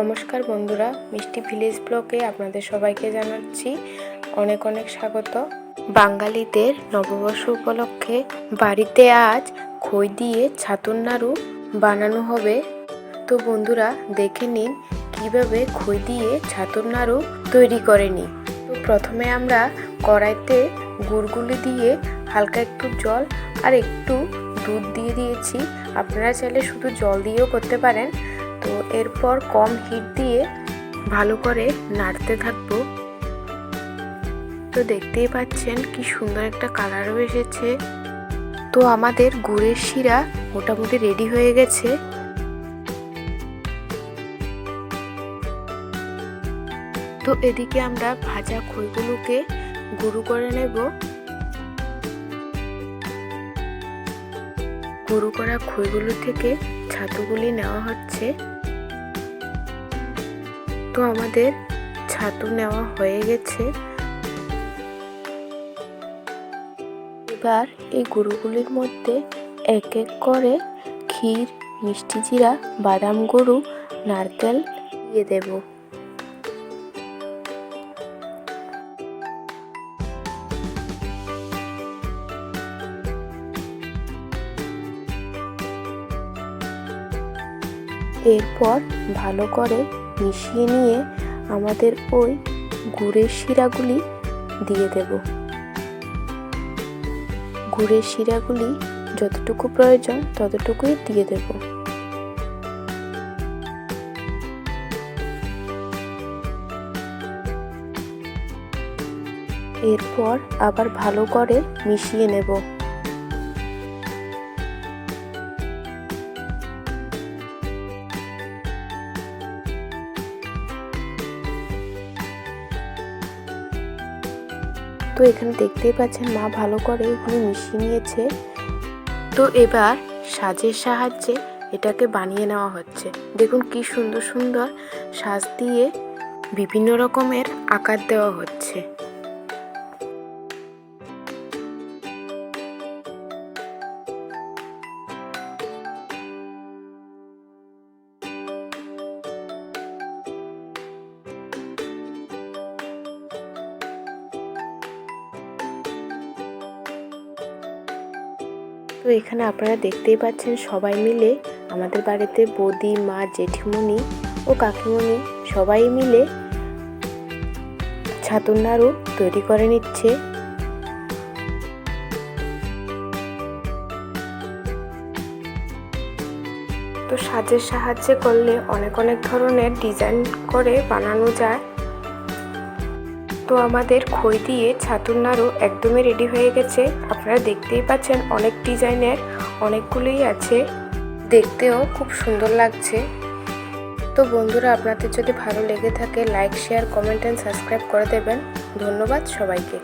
নমস্কার বন্ধুরা, মিষ্টি ভিলেজ ব্লকে আপনাদের সবাইকে জানাচ্ছি অনেক অনেক স্বাগত। বাঙালিদের নববর্ষ উপলক্ষে বাড়িতে আজ খই দিয়ে ছাতুর নাড়ু বানানো হবে। তো বন্ধুরা, দেখে নিন কীভাবে খই দিয়ে ছাতুর নাড়ু তৈরি করে নিই। তো প্রথমে আমরা কড়াইতে গুড়গুলি দিয়ে হালকা একটু জল আর একটু দুধ দিয়ে দিয়েছি। আপনারা চাইলে শুধু জল দিয়েও করতে পারেন। তো এরপর কম হিট দিয়ে ভালো করে নাড়তে থাকব। তো দেখতেই পাচ্ছেন কি সুন্দর একটা কালারও এসেছে। তো আমাদের গুড়ের শিরা মোটামুটি রেডি হয়ে গেছে। তো এদিকে আমরা ভাজা খইগুলোকে গুঁড়ো করে নেব। গুঁড়ো করা খইগুলো থেকে ছাতুগুলি নেওয়া হচ্ছে। তো আমাদের ছাতু নেওয়া হয়ে গেছে। এবার এই গরুগুলির মধ্যে এক এক করে ক্ষীর, মিষ্টি জিরা, বাদাম গরু, নারকেল দিয়ে দেব। এরপর ভালো করে মিশিয়ে নিয়ে আমাদের ওই গুড়ের শিরাগুলি দিয়ে দেব। গুড়ের শিরাগুলি যতটুকু প্রয়োজন ততটুকুই দিয়ে দেব। এরপর আবার ভালো করে মিশিয়ে নেব। তো এখানে দেখতেই পাচ্ছেন মা ভালো করে এগুলো মিশিয়ে নিয়েছে। তো এবার সাজের সাহায্যে এটাকে বানিয়ে নেওয়া হচ্ছে। দেখুন কি সুন্দর সুন্দর সাজ দিয়ে বিভিন্ন রকমের আকার দেওয়া হচ্ছে। তো এখানে আপনারা দেখতেই পাচ্ছেন সবাই মিলে আমাদের বাড়িতে বৌদি, মা, জেঠিমণি ও কাকিমণি সবাই মিলে ছাতুর নাড়ু তৈরি করে নিচ্ছে। তো সাজের সাহায্যে করলে অনেক অনেক ধরনের ডিজাইন করে বানানো যায়। তো আমাদের খই দিয়ে ছাতুর নাড়ু একদমই রেডি হয়ে গেছে। আপনারা দেখতেই পাচ্ছেন অনেক ডিজাইনের অনেকগুলোই আছে। দেখতেও খুব সুন্দর লাগছে। তো বন্ধুরা, আপনাদের যদি ভালো লেগে থাকে like share comment and subscribe করে দেবেন। ধন্যবাদ সবাইকে।